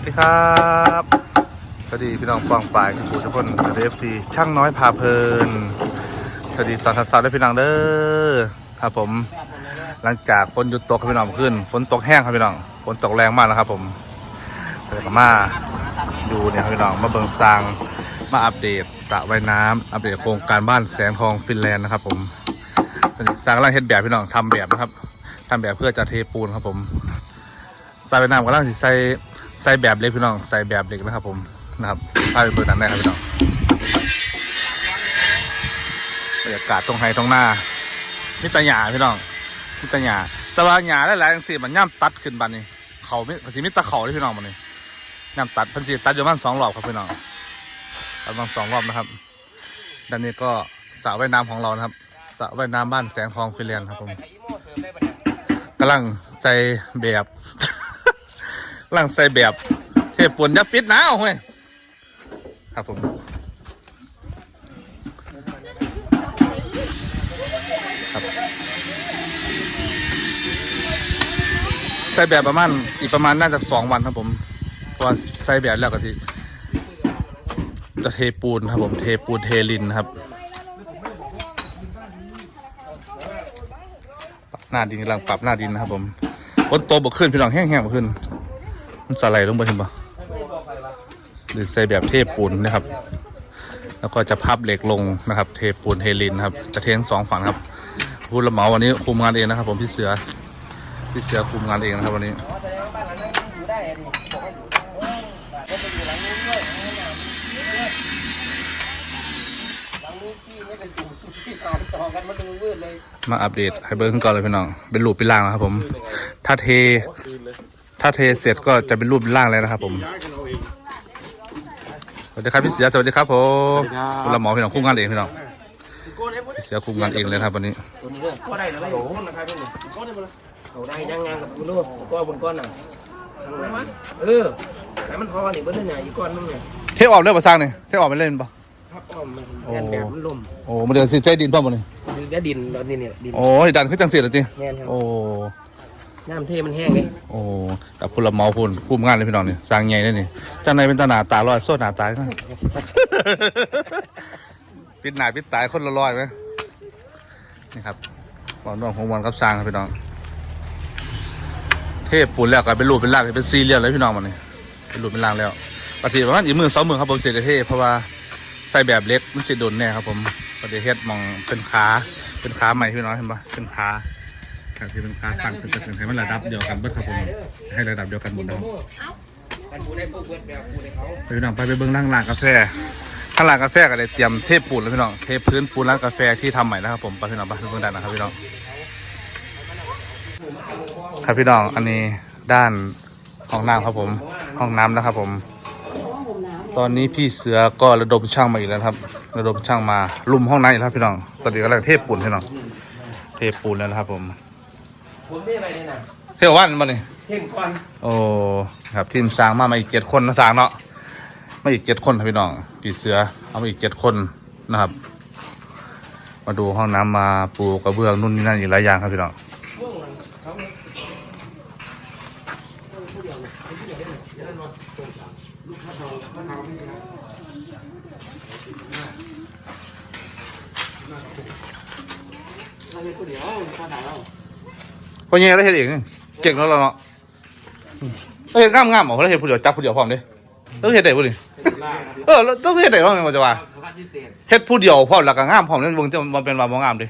วัสดีครับ สวัสดีพี่น้องปองปายทุกผู้ทุกคนเอฟซีช่างน้อยพาเพลิน สวัสดีตอนเช้าๆด้วยพี่น้องเด้อครับผม หลังจากฝนหยุดตกครับพี่น้องขึ้น ฝนตกแห้งครับพี่น้อง ฝนตกแรงมากแล้วครับผมเดี๋ยวก็มาดูเนี่ยครับพี่น้อง มาเบิงซาง มาอัปเดตสระว่ายน้ำอัปเดตโครงการบ้านแสงทองฟินแลนด์นะครับผมตอนนี้สร้างกำลังเฮ็ดแบบพี่น้องทำแบบนะครับทำแบบเพื่อจะเทปูนครับผมใส่ไปน้ำกำลังสิใส่ ใส่แบบเล็กพี่น้อง ใส่แบบเล็กนะครับผมนะครับพาไปเปิดนั้นได้ครับพี่น้องบรรยากาศตรงไฮตรงหน้ามิตรหยาพี่น้องมิตรหยาแต่ว่าหยาหลายๆอย่างสิมันย่ำตัดขึ้นบันนี้เขาไม่สิมิตรเขาเลยพี่น้องมันนี่ย่ำตัดพันสิตัดอยู่ประมาณสองรอบครับพี่น้องตัดประมาณสองรอบนะครับด้านนี้ก็สระว่ายน้ำของเรานะครับสระว่ายน้ำบ้านแสงทองฟินแลนด์ครับผมกำลังใจแบบ ร่างใส่แบบเทปปวนยับปิดหนาวเว้ยครับผมครับใส่แบบประมาณอีกประมาณน่าจะสองวันครับผมเพราะใส่แบบแล้วก็ที่จะเทปูนครับผมเทปูนเทลินครับปรับหน้าดินกำลังปรับหน้าดินนะครับผมบนโตบกขึ้นพี่น้องแห้งๆบกขึ้น มันสไลด์ลงไปเห็นปะหรือใส่แบบเทปูนนะครับ แล้วก็จะพับเหล็กลงนะครับ เทปูนเทลินครับจะเทงสองฝั่งครับผู้รับเหมาวันนี้คุมงานเองนะครับ ผมพี่เสือพี่เสือคุมงานเองนะครับวันนี้มาอัปเดตให้เบิร์ขึ้นก่อนเลยพี่น้องเป็นรูปเป็นร่างแล้วครับผม ถ้าเท ถ้าเทเสร็จก็จะเป็นรูปเป็นร่างแล้วนะครับ ผมสวัสดีครับพี่เสือสวัสดีครับผมคุณละหมอพี่น้องคุมงานเองพี่น้องพี่เสือคุมงานเองเลยนะครับวันนี้ตัวนี้เรื่องก็ได้นะไม่โหนะครับพี่นี่เขาได้ยังงานกับคุณลูกก้อนบนก้อนน่ะเออแต่มันพอนี่เบิ้ลเนี่ยอีกก้อนนึงเนี่ยเทออกเรื่องภาษาเนี่ยเทออกไปเล่นปะพับอ้อมมันแน่นแบบมันล่มโอ้มันเดือดสิใจดินพ่อมันนี่ดึงได้ดินตอนนี้เนี่ยดินโอ้ยดันขึ้นจังเสียเลยจีแน่นครับโอ้ น้ำเทมันแห้งเลยโอ้แต่คุณละหมอคุณคุ้มงานเลยพี่น้องเนี่ยสร้างใหญ่เลยนี่จังในเป็นตาหนาตาลอยโซ่หนาตายนะปิดหนาปิดตายคนละรอยไหมนี่ครับวันน้องของวันกับสร้างครับพี่น้อง เทพปูนแล้วก็เป็นรูปเป็นร่างเป็นซีเรียลเลยพี่น้องมันนี่เป็นรูปเป็นร่างแล้วปกติประมาณอีกมือสองมือครับผมเจจะเทพเพราะว่าใส่แบบเล็กมันจะโดนแน่ครับผมประเดี๋ยวเฮ็ดมองเป็นขาเป็นขาใหม่พี่น้องเห็นปะเป็นขา ครับที่เป็นขาตั้งเป็นเป็นให้มันระดับเดียวกันเบิดครับผมให้ระดับเดียวกันหมดนะครับมันปูได้ปูเบิดแบบปูได้เขาไปพี่น้องไปไปเบิ้งร้านร้านกาแฟข้างร้านกาแฟก็ได้เตรียมเทปูนแล้วพี่น้องเทพื้นปูนร้านกาแฟที่ทำใหม่นะครับผมไปพี่น้องไปดูเบื้องด้านนะครับพี่น้องครับพี่น้องอันนี้ด้านห้องน้ำครับผม ห้องน้ำนะครับผม ตอนนี้พี่เสือก็ระดมช่างมาอีกแล้วครับ ระดมช่างมาลุมห้องน้ำอีกแล้วพี่น้อง ตอนนี้กำลังเทปูนพี่น้อง เทปูนแล้วนะครับผม ผมได้อะไรเนี่ยนะเทวันมาเนี่ยเท่งก้อนโอ้ครับทีมสร้างมามาอีกเจ็ดคนนะสร้างเนาะมาอีกเจ็ดคนครับพี่น้องปีเสือเอามาอีกเจ็ดคนนะครับ มาดูห้องน้ำมาปูกระเบื้องนู่นนี่นั่นอีกหลายอย่างครับพี่น้องพวกมันเขาผู้เดียวเลยผู้เดียวได้ไหมเดี๋ยว พระเทาพระเทาไม่ได้เราเป็นผู้เดียวพระเทาเราเพราะงี้เราเห็นเองนี่เก่งแล้วเราเนาะเราเห็นงามงามๆเหรอเราเห็นผู้เดียวจับผู้เดียวพร้อมเด้เราเห็นได้ผู้ดิเออเราต้องเห็นได้พร้อมมันจะว่าเขาพัดพิเศษเฮ็ดผู้เดียวพร้อมแล้วก็งามพร้อมนั่นเบิ่งจะมันเป็นว่าบ่งามเด้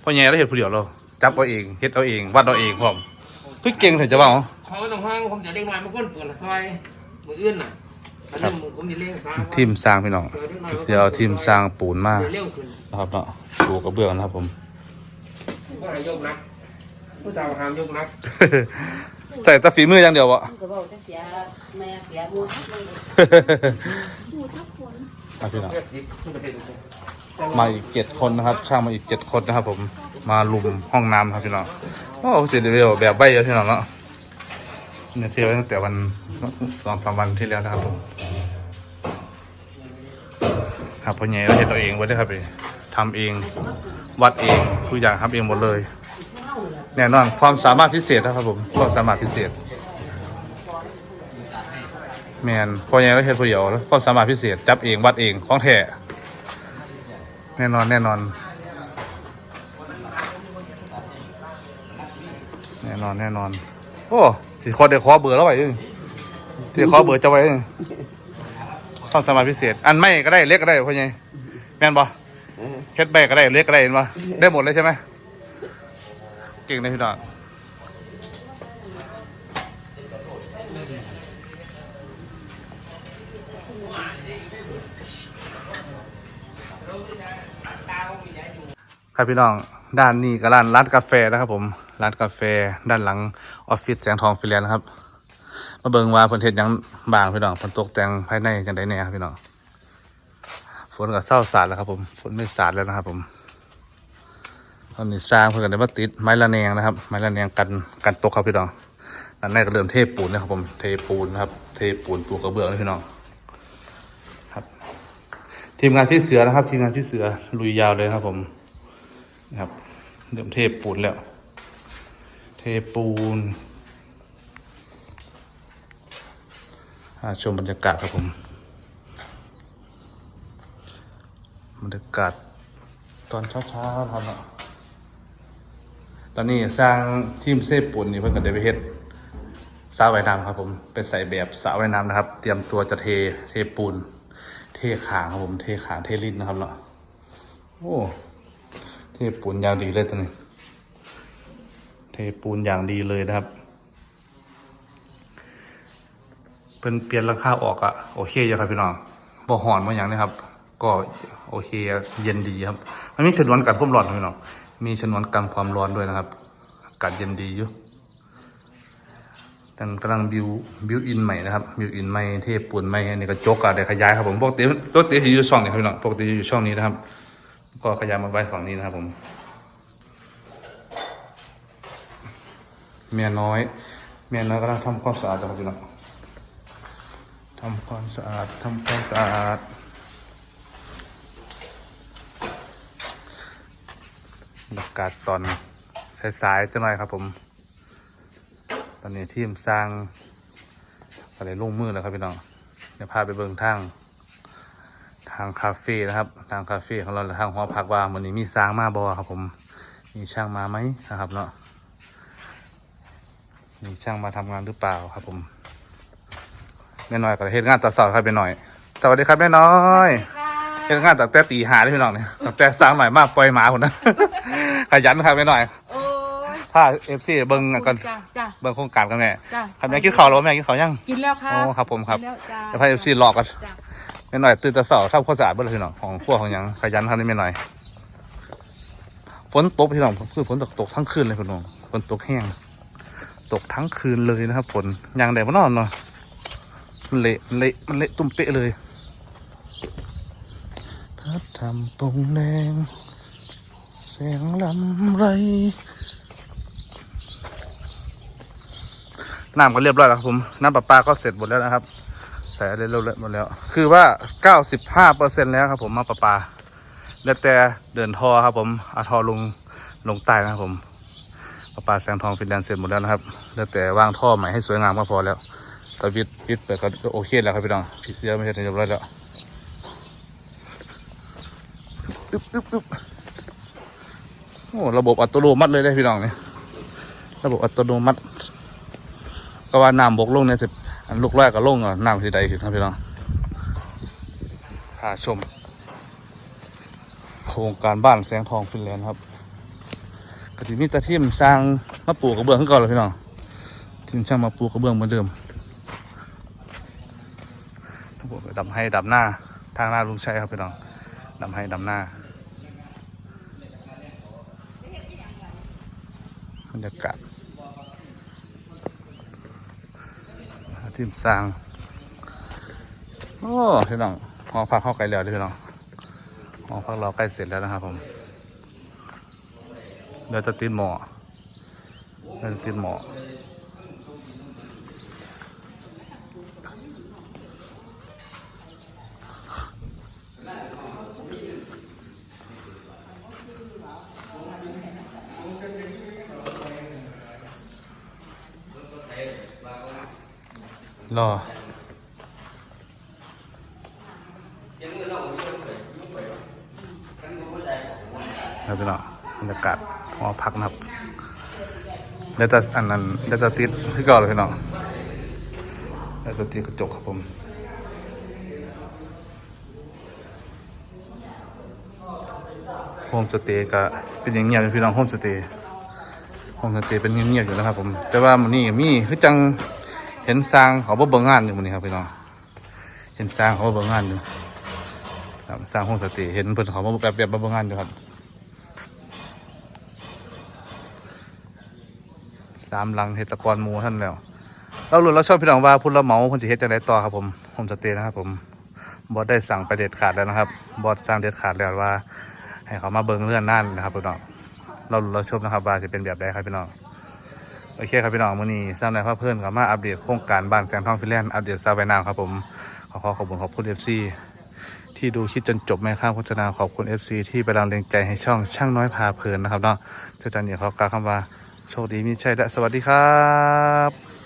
เพราะงี้เราเห็นผู้เดียวเราจับเอาเองเฮ็ดเอาเองวัดเอาเองพร้อมคือเก่งถึงจะว่าเหรอเขาต้องห้างผมจะเลี้ยงน้อยมันก้นเปิดละซอยมืออื่นน่ะอันนี้มือผมจะเลี้ยงฟ้าทีมสร้างพี่น้องเสียเอาทีมสร้างปูนมาเลี้ยงขึ้นนะครับเนาะปูกระเบื้องนะครับผมก็หายกนัก ผู้สาวหามยกนักใส่แต่ฝีมืออย่างเดียววะก็บอกจะเสียแม่เสียมูทักเลยครับพี่น้องเพื่อสิบเพื่อเป็นมาอีกเจ็ดคนนะครับ ช่างมาอีกเจ็ดคนนะครับ ผมมาลุมห้องน้ำครับพี่น้องโอ้เสียเดียวแบบใบเยอะพี่น้องเนาะเนี่ยเที่ยวไว้ตั้งแต่วันสองสามวันที่แล้วนะครับผมครับพ่อใหญ่เราเห็นตัวเองไว้ด้วยครับพี่ทำเองวัดเองทุกอย่างทำเองหมดเลย แน่นอนความสามารถพิเศษนะครับผมความสามารถพิเศษแมนพอยังได้เฮ็ดผู้เดียวแล้วความสามารถพิเศษ จับเองวัดเองของแท้แน่นอนแน่นอน แน่นอนแน่นอน โอ้สิขอเดี๋ยวขอเบอร์แล้วไปสิขอเบอร์จะไว้ความสามารถพิเศษ อันไม่ก็ได้เล็กก็ได้พอใหญ่แมนบ่เฮ็ดใบก็ได้เล็กก็ได้เห็นบ่ได้หมดเลยใช่ไหม เก่งเลยพี่น้องครับพี่น้องด้านนี้ก็ร้านร้านกาแฟนะครับผมร้านกาแฟด้านหลังออฟฟิศแสงทองฟิแลนซ์นะครับ มาเบิงว่าเพิ่นเฮ็ดยังบางพี่น้องเพิ่นตกแต่งภายในจังได้แน่ครับพี่น้องฝนก็เศร้าสาดแล้วครับผมฝนไม่สาดแล้วนะครับผม ตอนนี้สร้างเพิ่นก็ได้มาติดไม้ละแนงนะครับ ไม้ละแนงกันกันตกครับพี่น้องด้านในก็เริ่มเทปูนนะครับผมเทปูนนะครับ เทปูนปูกระเบื้องนะพี่น้องครับ ทีมงานพี่เสือนะครับ ทีมงานพี่เสือลุยยาวเลยครับผมนะครับเริ่มเทปูนแล้ว เทปูนอ่าชมบรรยากาศครับผมบรรยากาศตอนเช้าๆครับเนาะ ตอนนี้สร้างทีมเซฟปุ่นนี่เพิ่งกันได้ไปเฮ็ดสระว่ายน้ำครับผมไปใส่แบบสระว่ายน้ำนะครับ เตรียมตัวจะเทเทปูน เทขางครับผมเทขางเทลิ้นนะครับเนาะโอ้เทปูนอย่างดีเลยตัวนี้ เทปูนอย่างดีเลยนะครับเป็นเปลี่ยนราคาออกอะโอเคอยู่ครับพี่น้องบ่หอนบ่อย่างนี้ครับ ก็โอเคเย็นดีครับ มันมีชนวนกันความร้อนครับพี่น้อง มีชนวนกันความร้อนด้วยนะครับอากาศเย็นดีอยู่แต่กำลังบิวบิวอินใหม่นะครับบิวอินใหม่เทปูนใหม่อันนี้ก็จกอะเดี๋ยวขยายครับผมปกติปกติจะอยู่ช่องนี้ครับพี่น้องปกติอยู่ช่องนี้นะครับ ก็ขยายมาไว้ฝั่งนี้นะครับผมเมียน้อยเมียน้อยกำลังทำความสะอาดนะครับพี่น้องทำความสะอาดทำความสะอาด บรรยากาศตอนสายๆจะหน่อยครับผม ตอนนี้ทีมสร้างอะไรลงมือแล้วครับพี่น้องเดี๋ยวพาไปเบิ่งทาง ทางคาเฟ่นะครับ ทางคาเฟ่ของเราและทางหอพักว่าวันนี้มีสร้างมาบอครับผม มีช่างมาไหมนะครับเนาะมีช่างมาทำงานหรือเปล่าครับผมแม่น้อยก็เฮ็ดงานตัดเสาครับแม่น้อยสวัสดีครับแม่น้อยเฮ็ดงานตั้งแต่ตีหาเลยพี่น้องเนี่ยตั้งแต่สร้างหน่อยมากปล่อยหมาคนนะ ขยันครับแม่น้อย โอ้ยพาเอฟซีเบิ่งกันจ้าจ้าเบิ่งโครงการกันแม่จ้าครับแม่กินข้าวแล้วบ่แม่กินข้าวยัง กินแล้วครับโอ้ครับผมครับ กินแล้วจ้าเดี๋ยวพาเอฟซีรอกันจ้าแม่น้อยตื่นแต่เสาทำความสะอาดเบิ่งเลยพี่น้องของพวกของหยังขยันครับนี่แม่น้อย ฝนตกพี่น้องคือฝนตกตกทั้งคืนเลยพี่น้องฝนตกแห้งตกทั้งคืนเลยนะครับฝนยางแดดมานอนเนาะมันเละมันเละมันเละตุ้มเป๊ะเลยพัดทำปงแดง แสงลำไรน้ำก็เรียบร้อยแล้วครับผมน้ำประปาก็เสร็จหมดแล้วนะครับ ใส่อะไรเรียบร้อยหมดแล้ว คือว่า 95เปอร์เซ็นแล้วครับผมมาประปาแล้วแต่เดินท่อครับ ผมเอาท่อลงลงใต้นะครับผมประปาแสงทองฟินแลนด์เสร็จหมดแล้วนะครับแล้วแต่วางท่อใหม่ให้สวยงามก็พอแล้วตะวิดวิดเปิดก็โอเคแล้วครับพี่น้องพี่เสียไม่ใช่เรียบร้อยแล้วอึบอึบอึบ โอ้ระบบอัตโนมัติเลยได้พี่น้องเนี่ยระบบอัตโนมัติ ก็ว่าน้ำบกลงเนี่ยสิอันลูกแรกก็ลงอะน้ำที่ใดขึ้นครับพี่น้องพาชม โครงการบ้านแสงทองฟินแลนด์ครับกติมีตาทีมสร้างมาปลูกกระเบื้องขึ้นก่อนเลยพี่น้องทีมช่างมาปลูกกระเบื้องเหมือนเดิมทั้งหมดก็ดำให้ดำหน้าทางหน้าลุงชัยครับพี่น้องดำให้ดำหน้า รยากาศทีมสร้าง โอ้พี่น้องหอพักเข้าไกลแล้วเด้อพี่น้องหอพักเราใกล้เสร็จแล้วนะครับผมเดี๋ยวจะติดหมอเดี๋ยวจะติดหมอ รอแล้วพี่น้องบรรยากาศหอพักนะครับเดี๋ยวจะอันนั้นเดี๋ยวจะติดคือเก่อนเลยพี่น้องเดี๋ยวจะติดกระจกครับผมโฮมสเตย์ก็เป็นอย่างเงี้ยพี่น้องโฮมสเตย์ โฮมสเตย์เป็นเงียบๆอยู่นะครับผม แต่ว่ามันนี่มีคือจังเห็นสร้างเขาบ่เบิ่งงานอยู่มันนี้ครับพี่น้อง เห็นสร้างเขาบ่เบิ่งงานอยู่ครับสร้างห้องสติเห็นเพิ่นเขามาแบบแบบบางงานอยู่ครับสามหลังเฮตะกอนมูท่านแล้วเราหลุดเราชอบพี่น้องว่าพุ่นละเมาพุ่นจะเฮ็ดจังไดต่อครับผมโฮมสเตย์นะครับผมบอสได้สั่งไปเด็ดขาดแล้วนะครับ บอสสั่งเด็ดขาดแล้วว่า ให้เขามาเบิ่งเรื่องนั่นนะครับพี่น้อง เราเราชมนะครับว่าจะเป็นแบบใดครับพี่น้องโอเคครับพี่น้องมื้อนี้สร้างในภาพเพิ่นกับมาอัปเดตโครงการบ้านแสงทองฟิลแลนด์อัปเดตซาวไวนาครับผมขอขอขอบคุณขอบคุณเอฟซีที่ดูคลิปจนจบแม่ข้ามโฆษณาขอบคุณ FC ที่ไปรังเรงใจให้ช่องช่างน้อยพาเพลินนะครับเนาะเจ้าจันเนี่ยเขากล่าวคำว่าโชคดีมีชัยและสวัสดีครับ